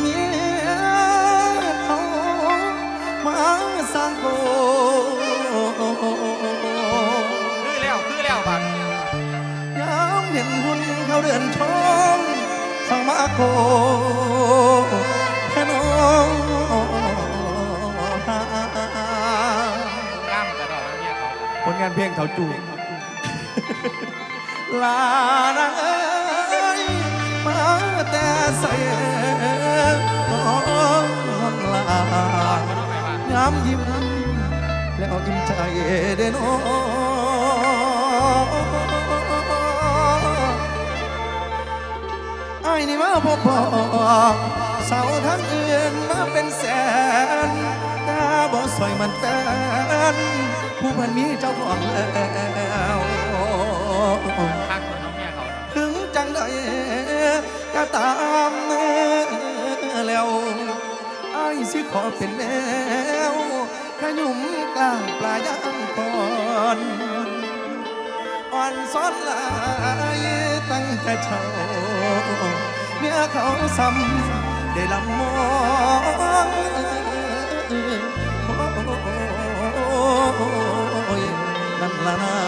เมียเขามางโกคือแล้วงบ้วบัยามเห็นหุนเขาเดินชมสั่งมาโกแค่นองย่ำกระดอกเมียเขาผลงานเพลงเขาจูบลานาเอ้ แต่ใส่น้องลาบ่องไปบ้างามยิ้มแล้วอิ่มใจเด้น้ไอ้นี่มาพบพอสาวทั้งอื่นมาเป็นแสนตาบ่สวยมันแฟนผู้พันมีเจ้าของแล้วคักคนน้องเมียเขาถึงจังใด ก็ตามแล้วไอ้ายสิขอเป็นแมวขยุ่มกลางปลายย่างก่อนอ่อนซ้อนลายตั้งแต่เช้าเมียเขาซ้ำได้ลำมองโอ้ยนั่นละนะ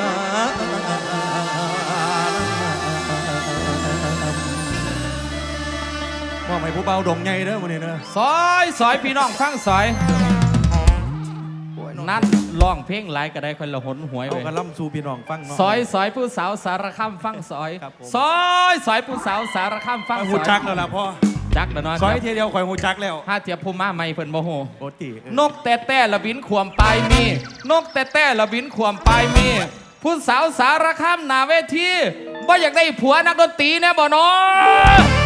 ผู้เบาดงใหญ่เด้อมื้อนี้เด้อซอยซอยพี่น้องฟังซอยนั่นร้องเพลงหลายก็ได้คนละหนหวยเอาเว้ยกระล่ำสู่พี่น้องฟังเนาะ ซอยซอยผู้สาวสารคามฟังซอยครับผม ซอยซอยผู้สาวสารคามฟังข่อยซหูอยจักแล้วล่ะพ่อจักเด้อน้อยซอยเทียเดียวข่อยหูจักแล้วห้าเทียบผู้มาใหม่เพิ่นบ่ฮู้โอติเออนกแต่แต่ละบินขวมปลายมี นกแต่แต่ละบินขวมปลายมี ผู้สาวสารคามหน้าเวทีบ่อยากได้ผัวนักดนตรีแน่บ่น้ออ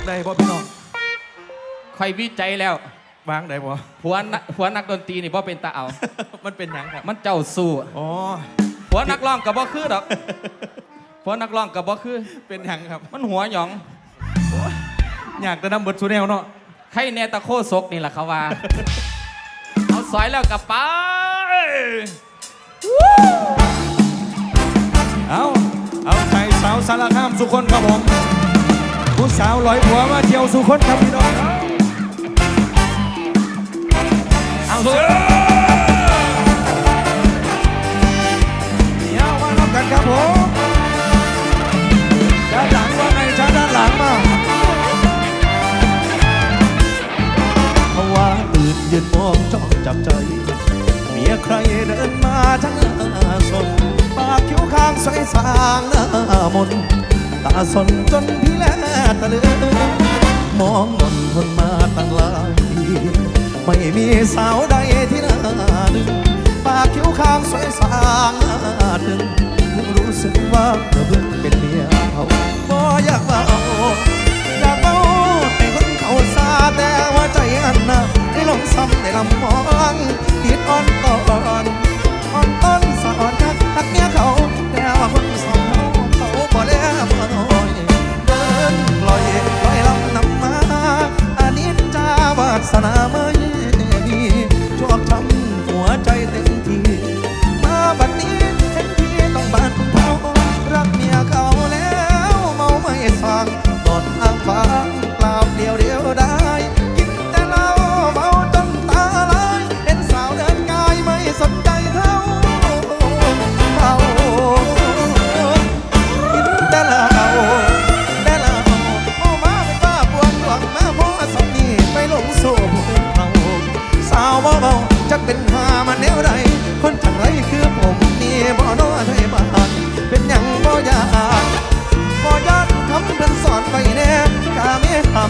กได้บ่พี่น้องค่อยวิจัยแล้ววางได้บ่ผัวนักผัวนักดนตรีนี่บ่เป็นตาเอา มันเป็นหยังครับมันเจ้าสู้อ๋อผัวนักร้องกับบ่คือดอกผัวนักร้องกับบ่คือ เป็นหยังครับ มันหัวหยอง อยากจะนำเบิดสู่แนวเนาะใครแน่ตะโคศกนี่แหละเขาว่า เอาสอยแล้วกลับไปเอาเอาใจสาวสารคามสุคนครับผม ผู้สาวลอยผัวมาเที่ยวสุคนครับพี่น้องเอาเสือเดี๋ยวมานับกันครับผมด้านหลังว่าไงจ้าด้านหลังมาเพราว่าตื่นยืนมองจ้องจับใจ เมียใครเดินมาทั้งสนปากคิ้วข้างใสสางหน้ามน ตาสนจนพี่แลตะลึงมองมนทนมาตั้งหลายปีไม่มีสาวใดที่น่าดึงปากคิ้วข้างใสสางหน้าดึงถึงรู้สึกว่าเธอเพิ่งเป็นเมียเขาบ่อยากเอาอยากเมาให้คนเขาซาแต่ว่าใจอันน่ะได้ลงซ้ำได้ลำมองติดอ่อนตอนอ่อนต้นสอนทักทักเมียเขาแต่ สนาม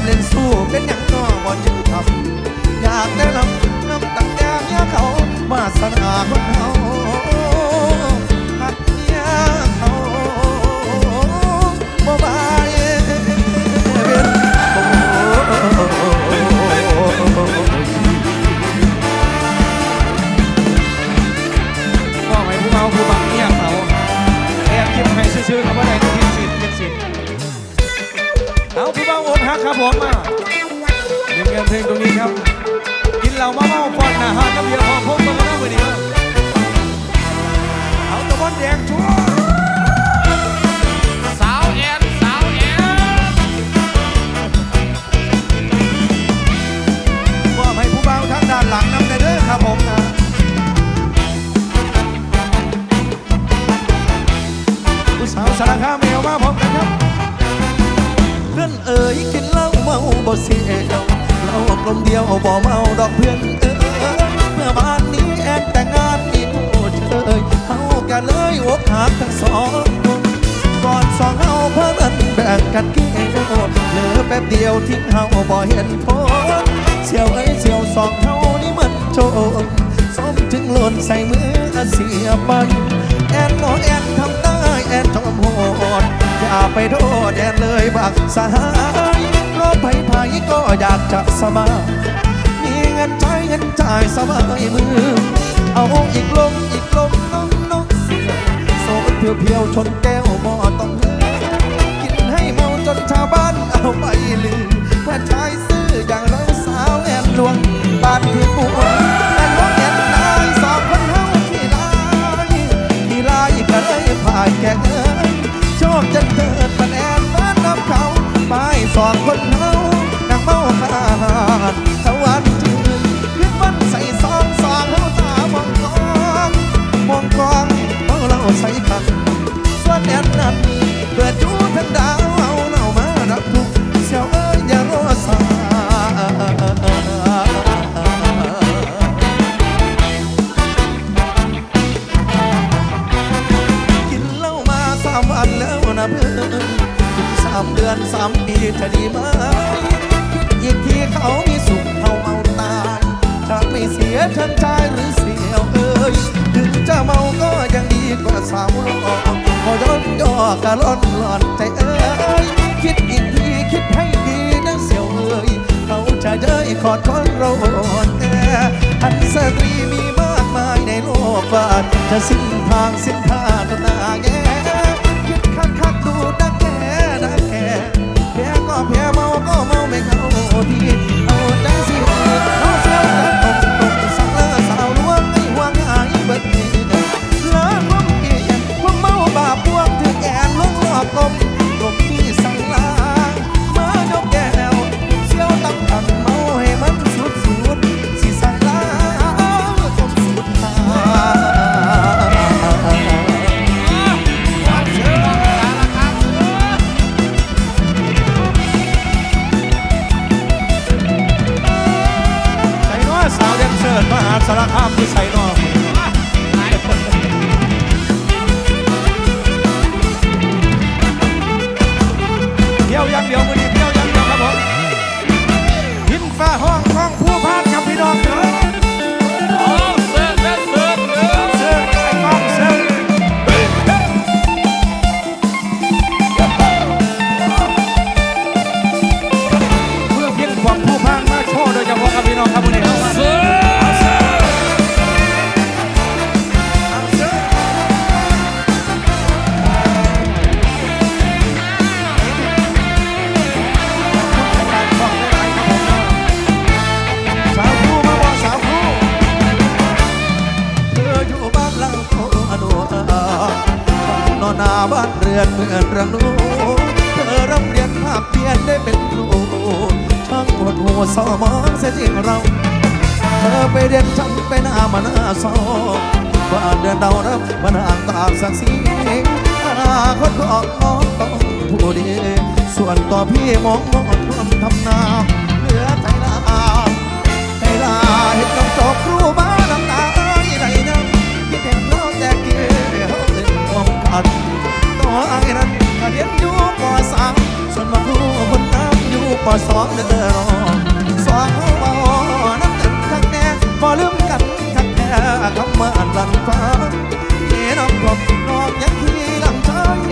เล่นสู้เป็นอยังน้อบ่จึงทำอยากได้ลำน้ำตักแก้มเมียเขาวาสนาคนเฮา ครับผมมาเรียนเงินเพลงตรงนี้ครับ กินเหล้ามาเมาฟอนหน้าหาดกับเบียร์พอพงตัวมาหน้ามือนี้ครับเอาตะบอนแดงชัวร์ ดอกเพื่อนเอ้ยเมื่อวานนี้แอนแต่งงานอีโนเชยเขากันเลยอกหักทั้งสองคนก่อนสองเฮาเพิ่นแบ่งกันกี่ยวเหลือแป๊บเดียวทิ้งเฮาบ่เห็นโทษเสียวเอ้ยเสียวสองเฮานี่มันโจรสมจึงหล่นใส่มือเสียไปแอนโนแอนทำได้แอนจอมโหดอย่าไปโทษแอนเลยบักสหายเพราะไผ่ไผ่ก็อยากจะสบาย งินใช้เงินจ่ายสบายมือ เอาอีกลงอีกลงน้องน้องสียโซนเพียวเพียวชนแก้วมอต้องเกินให้เมาจนชาวบ้านเอาไปลืมว่าชายซื้ออย่างเราสาวแอนลวงบ้านคือปวด ขอดคนเราอ่อนแออันสตรีมีมากมายในโลกบาทจะสิ้นทางสิ้นทาง นเซอร์มหาสารคามที่ใส่น รือนเหมือนรังนูเธอร่ำเรียนภาคเพียนได้เป็นครูช่างปวดหัวสมองเสียจริงเรา เธอไปเรียนจำไปหน้ามาหน้าซอบ้านเดือนดาวรับมาห่างตากสักสีอนาคตของน้องต้องผู้ดี ส่วนตัวพี่มองมองความทำนาเหลือใจลาใจลาเห็นน้องจบครู บ่สองเด้อรอสองเบาน้ำตึงข้างแน่บอลืมกันทักแน่คำเมื่ออันลันฟ้าเอ๋น้องกบน้องยังที่ลำใจ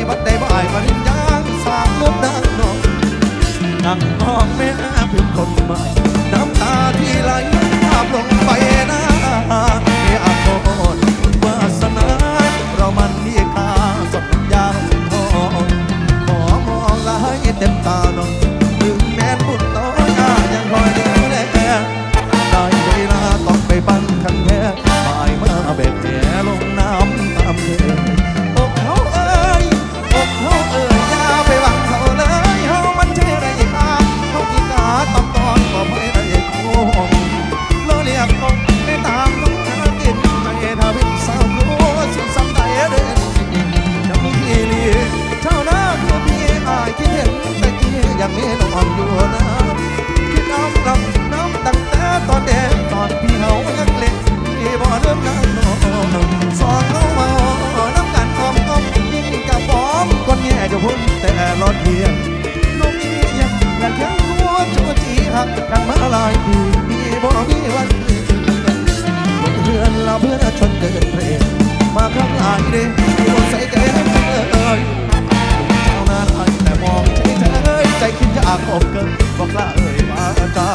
บัดได้บ่ายมารินยังสามเลือบดังน้องนั่งมองแม่เพื่อนคนใหม่น้ำตาที่ไหล นเราเพื่อชนเกินเพลงมาข้างหลังดิที่บนใส่ใจให้เอ่ยเจ้าหน้าไทยแต่มองใจเธอใจคิดจะอาบเกินบอกละเอ่ยมาจ้า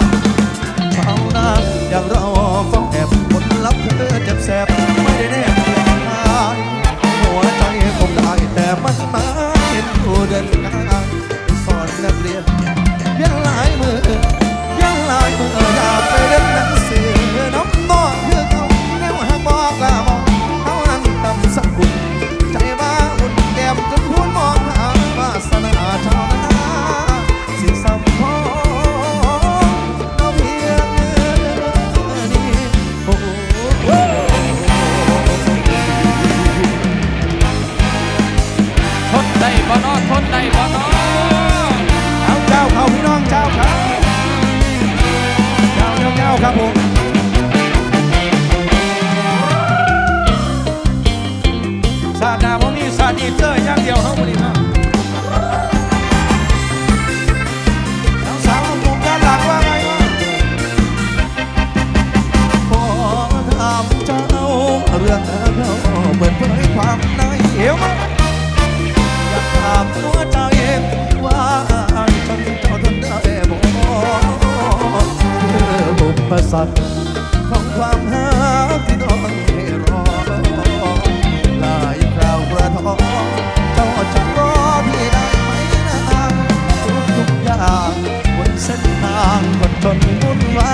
ชาวนาอย่างเราก็แอบผลลัพธ์เธอเจ็บแสบไม่ได้แน่เพียงกายหัวใจคงได้แต่มันมาเห็นผู้เดินงานสอนนักเรียนยังหลายมือยังหลายมืออยากไปเรียน สัตว์ของความหาที่ต้องให้รอหลายคราวกระทอเจ้าจะรอพี่ได้ไหมนะทุกทุกอย่างบนเส้นทางคนจนวุ่นวา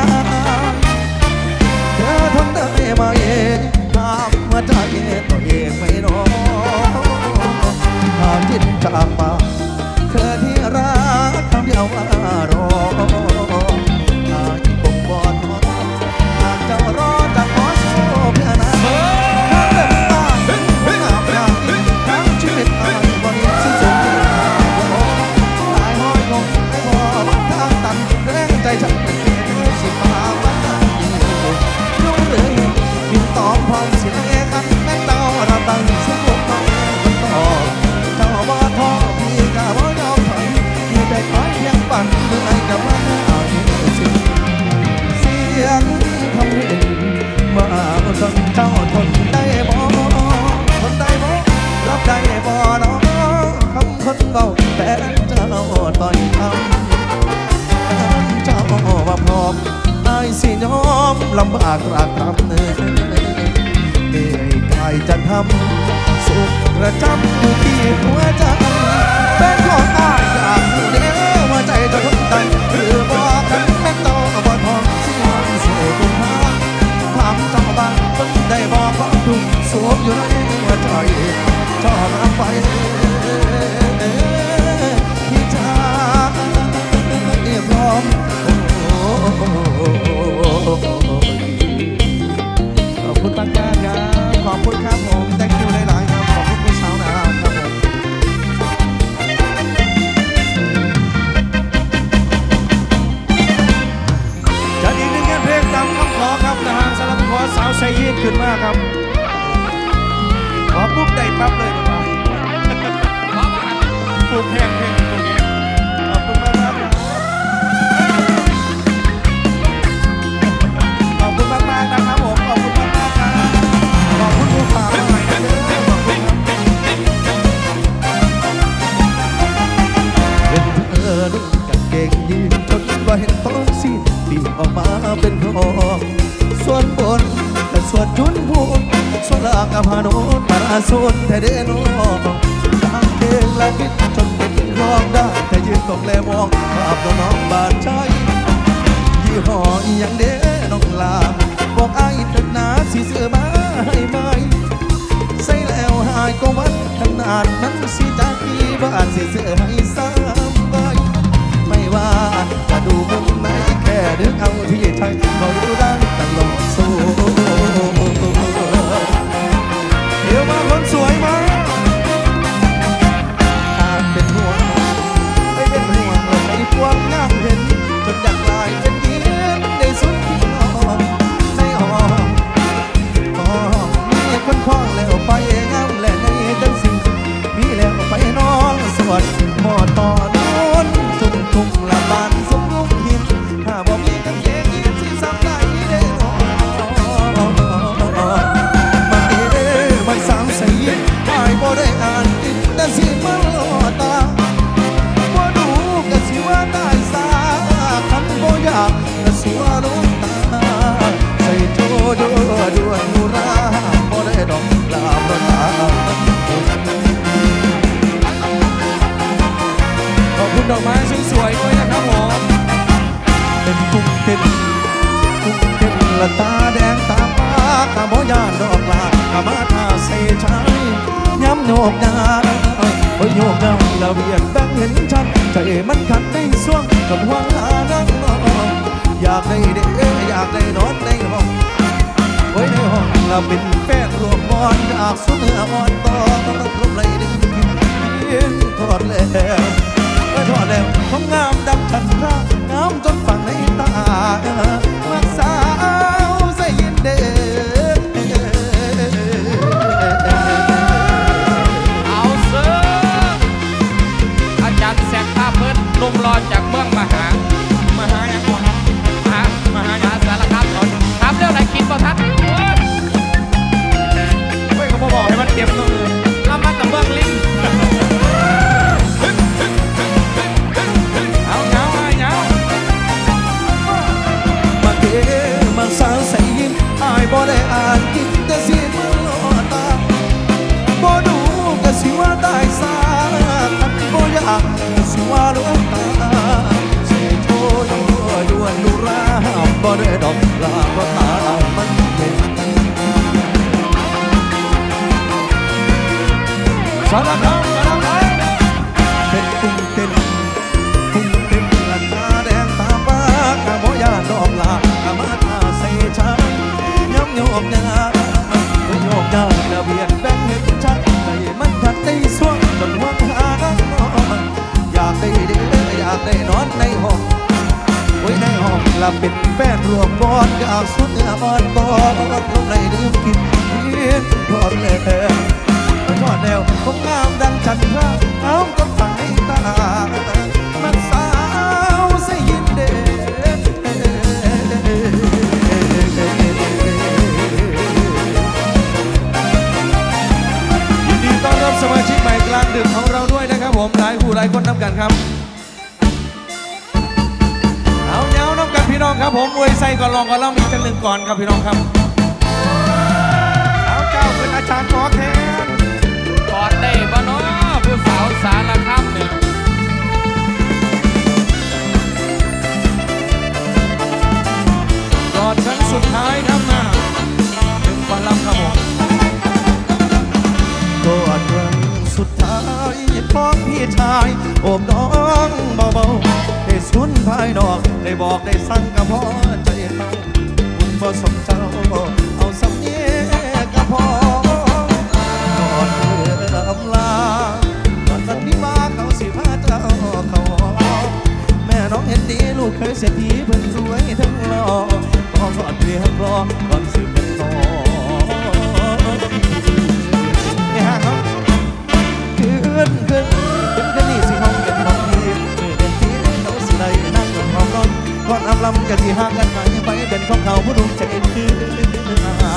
ยเธอทนได้ไหมถามหัวใจตัวเองไม่น้อยหากจิตจากป ทำสุขประจำอยู่ที่หัวใจเป็นของอ้ายอยากรู้เด้อว่าใจจะทนได้หรือบอกกันแม่นต่อบ่ทองสิวันสู่กุมภาถามเจ้าบ้างคนได้บอกความทุกสวมอยู่ในหัวใจชอบน้ำไปที่ชาเรียบร้อมขอ มากๆครับขอบคุณครับผม thank you หลายๆครับ ขอบคุณผู้สาวนะครับครับผมจัดอีกหนึ่งงานเพลงตามคำขอครับนะฮะสำหรับขอสาวชัยยีนขึ้นมากครับ ขอปุ๊บได้ปั๊บเลย สุนแท้เด้น้องกางเกงและบิดจนเป็นรองได้แต่ยืนตรงแลมองภาพน้องบาดใจยี่ห้ออหย่างเด้น้องลาบอกไอ้เถิดนาสิซื้อมาให้ไหมใส่แล้วหายก็วันขนาดนั้นสิจากกี่บาทสิซื้อให้สามใบไม่ว่าจะดูมุมไหนแค่ดึงเอาที่ไทยก็รู้ได้ตลอดสู้ มาคนสวยมาตาเป็นห่วงไม่เป็นห่วงเราไม่ควงงามเห็น จนอยากลายเป็นยืนในสุดที่นอนไม่อมหอมมีคนพ่องแล้วไปเงามและในจังสิมีแล้วไปน้องสวดหมอต่อนอนทุ่มทุ่มละบา โอ้ยโยกยาเวียนแบงเห็นชัดใจมันขัดในส่วงกับหัวหานั่งนอนอยากได้เด้ออยากได้นอนในห้องไว้ในห้องเราเป็นแฟนรวมบอนอยากสุดเนื้ออ่อนต่อต้องรบไหลดึงกินเพียงทอดแล้วเมื่อทอดแล้วของงามดังฉันร่างามจนฝังในตาเมื่อสา บ่ทันเฮ้ยเขาบอกให้มันเก็บตัว เป็นแฟนรวมบอนอากสุดเนื้ออ่อนต่อลงในดื่มกินเพียงทอดแล้วทอดแล้วคงงามดังจันทราเอาก็ฝังในตามันสาวใส่ยินเดยินดีต้อนรับสมาชิกใหม่กลางดึกของเราด้วยนะครับผมหลายผู้หลายคนน้ำกันครับ ครับผมมวยไส้ก่อนลองก่อนเล่ามีจังหนึ่งก่อนครับพี่น้องครับเอาเจ้าเป็นอาจารย์หมอแทนกอดได้บ่เนาะผู้สาวสารคามเนี่ยก่อนครั้งสุดท้ายครับนะถึงก่อนลำครับผมกอดวันสุดท้าย ของพี่ชายโอบน้องเบาๆได้สุนภายนอก ได้บอกได้สั่งกับพ่อใจเขาคุณบ่สมเจ้า เอาสำเนียกับพ่อก่อดเพื่ออำลาก่อนวันนี้มาเขาสิพาเจ้าเขาหอแม่น้องเห็นดีลูกเคยเสียทีเพิ่นรวยทั้งหล่อก็กอดเรียกรอก่อนสิเป็นต่อเนี่ยฮะ นขึ้นขึ้นขึ้นนี่สิห้องเป็นห้องดีเป็นที่เขาสิได้นั่งบนห้องนอนก่อนอำลำกันที่ห่างกันไปไปเป็นของเขาผู้ดูใจคือ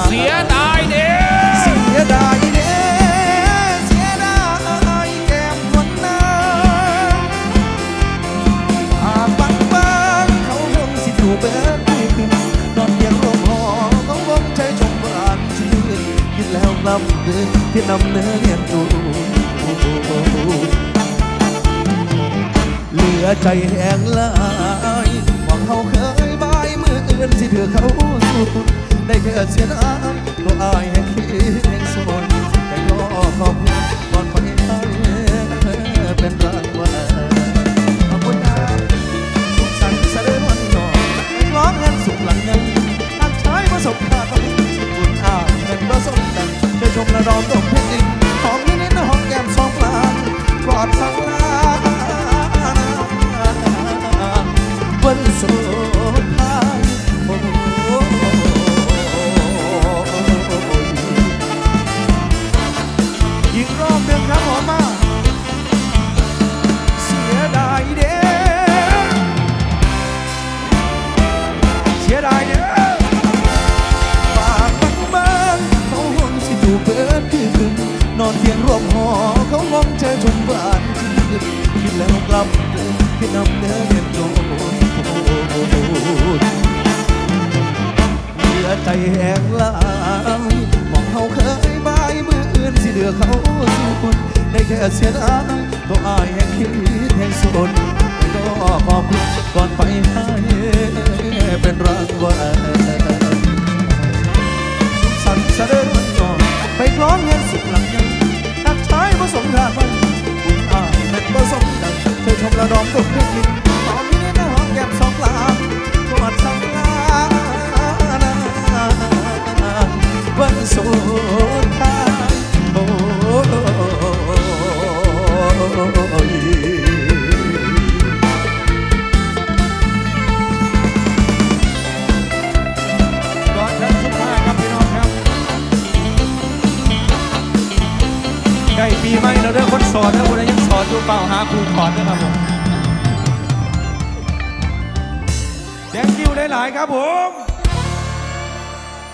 เสียดายเด้เสียดายเด้เสียดายแก้มนวลนางหากบางบางเขาคงสิถูกเบิดขึ้นนอนเพียงลมหอต้องลมใจชมบ้านชื่นคิดแล้วลำเดินที่นำเนื้อเรียนดู เหลือใจแห้งลายหวังเขาเคยบายมืออื่นสิเถือเขาสู้ได้แค่เสียดายตัวอายแห่งคิดแห่งสนแต่ก็ขอบคุณก่อนไปเป็นรางวัลขอบคุณครับสุขสันต์เสด็จวันนอกร้องเงินสุขหลังเงินทางใช้ประสบการณ์บุญอาเงินประสบดังเธอชมระดมตกเพลง ดินของนิดนิดหอมแก้มสองปลานกอดสังลา สุขหลังยังหักชายผสมขาดมันคุณอายเป็นผสมดังเธอชมระดอมตกเรื่องนี้ตอนนี้นะหองแก้มสองลากอดสังลาวันสุดท้ายโอ้ย ล้ปีใหม่แล้วเด้อคนสอนนะคนยังสอนอยู่เปล่าหาครูสอนนะครับผมแดงกิ้วได้หลายๆครับผม